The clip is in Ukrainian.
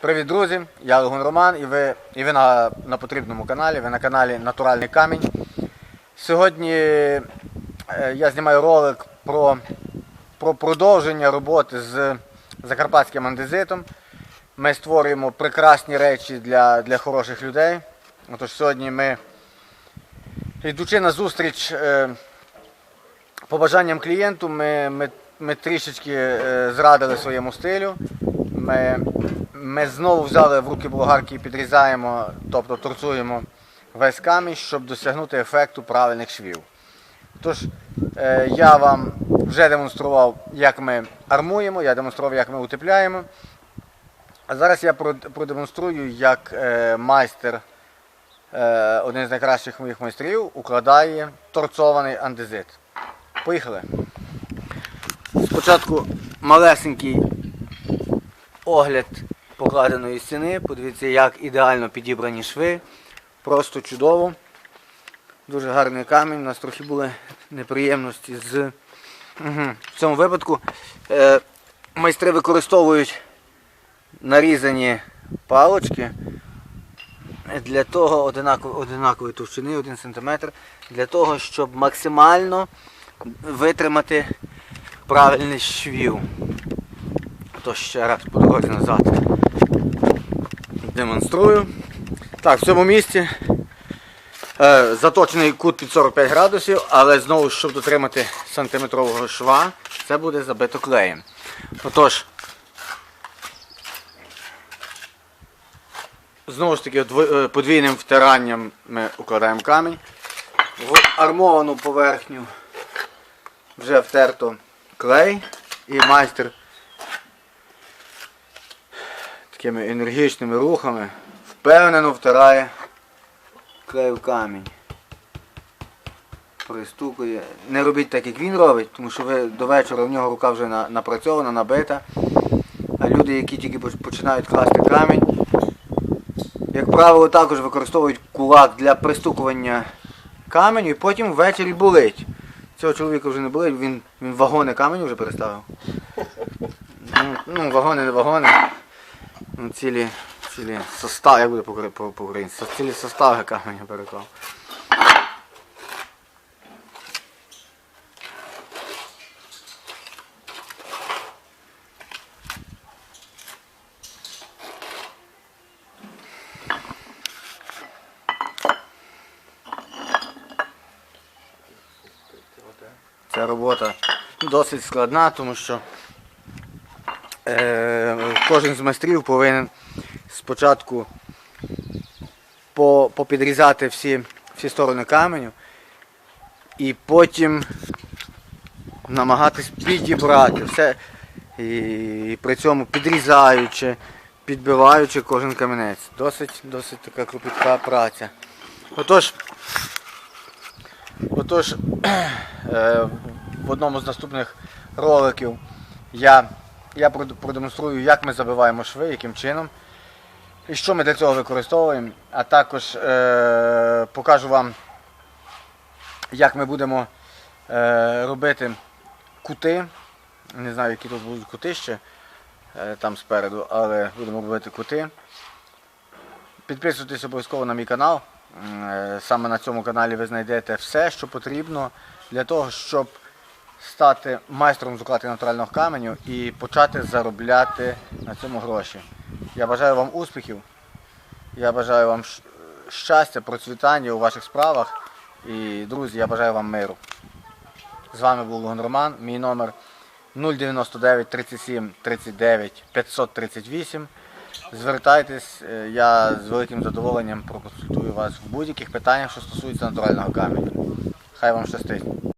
Привіт, друзі! Я Легун Роман і ви, і ви на, на потрібному каналі, ви на каналі Натуральний Камінь. Сьогодні е, я знімаю ролик про, про продовження роботи з закарпатським андезитом. Ми створюємо прекрасні речі для, для хороших людей. Отож сьогодні ми, йдучи на зустріч е, побажанням клієнту, ми, ми, ми трішечки е, зрадили своєму стилю. Ми, ми знову взяли в руки болгарки і підрізаємо, тобто торцуємо весь камінь, щоб досягнути ефекту правильних швів. Тож, е, я вам вже демонстрував, як ми армуємо, я демонстрував, як ми утепляємо. А зараз я продемонструю, як е, майстер, е, один з найкращих моїх майстрів, укладає торцований андезит. Поїхали. Спочатку малесенький огляд покладеної стіни. Подивіться, як ідеально підібрані шви. Просто чудово. Дуже гарний камінь. У нас трохи були неприємності з. В цьому випадку е, майстри використовують нарізані палочки для того одинакової товщини 1 см, для того, щоб максимально витримати правильний швів. То ще раз по дорозі назад демонструю. Так, в цьому місці е, заточений кут під 45 градусів, але знову, щоб дотримати сантиметрового шва, це буде забито клеєм. Отож, знову ж таки е, подвійним втиранням ми укладаємо камінь. В армовану поверхню вже втерто клей і майстер такими енергічними рухами впевнено втирає клей в камінь. Пристукує. Не робіть так, як він робить, тому що ви до вечора в нього рука вже на- напрацьована, набита. А люди, які тільки починають класти камінь, як правило, також використовують кулак для пристукування каменю і потім ввечері болить. Цього чоловіка вже не болить, він, він вагони каменю вже переставив. Ну, ну вагони, не вагони. Ну, цілі, цілі состави, як буде по- по- по-українськи, цілі состави каменя переклав. Ця робота досить складна, тому що кожен з майстрів повинен спочатку попідрізати всі, всі сторони каменю і потім намагатись підібрати все і, при цьому підрізаючи, підбиваючи кожен камінець. Досить, досить така кропітка праця. Отож, отож е, в одному з наступних роликів я, я продемонструю, як ми забиваємо шви, яким чином. І що ми для цього використовуємо, а також е, покажу вам, як ми будемо е, робити кути. Не знаю, які тут будуть кути ще е, там спереду, але будемо робити кути. Підписуйтесь обов'язково на мій канал. Е, Саме на цьому каналі ви знайдете все, що потрібно для того, щоб стати майстром з укладки натурального каменю і почати заробляти на цьому гроші. Я бажаю вам успіхів. Я бажаю вам щастя, процвітання у ваших справах. І, друзі, я бажаю вам миру. З вами був Луган Роман. Мій номер 099 37 39 538. Звертайтесь, е, я з великим задоволенням проконсультую вас в будь-яких питаннях, що стосуються натурального каменю. Хай вам щастить.